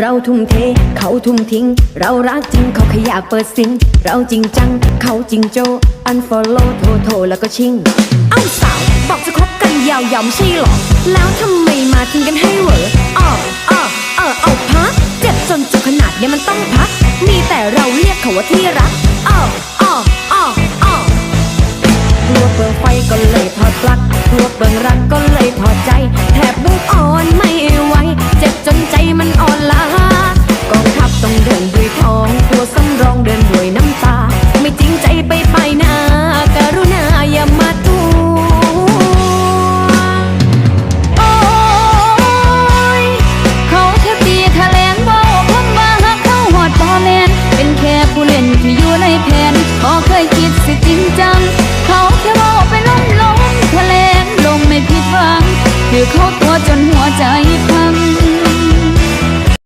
เราทุ่มเท เขาทุ่มทิ้ง เรารักจริงเขาขยะเปิดซิงเราจริงจัง เขาจริงโจ unfollow โทรโทรแล้วก็ชิงเอ้าสาว บอกจะคบกันยาวๆไมใช่หรอ แล้วทำไมมาทิ้งกันให้เหวออ้ออ้อเออเอาพักเจ็บจนจุขนาดเนี้มันต้องพัก มีแต่เราเรียกเขาว่าที่รักอ้ออ้ออ้ออ้อกลัวเปิดไฟก็เลยทอดปลั๊ก วยน้ำตา ไม่จริงใจไปไปนะกรุณาอย่ามาทูโอ้ยเขาแค่ตีแถลงเบาคนมาหักเขาหอดบอลแลนเป็นแค่ผู้เล่นที่อยู่ในแผนพอเคยคิดสิจริงจัง เขาแค่เบาไปล้มล้มแถลงลงไม่ผิดหวังคือเขาตัวจ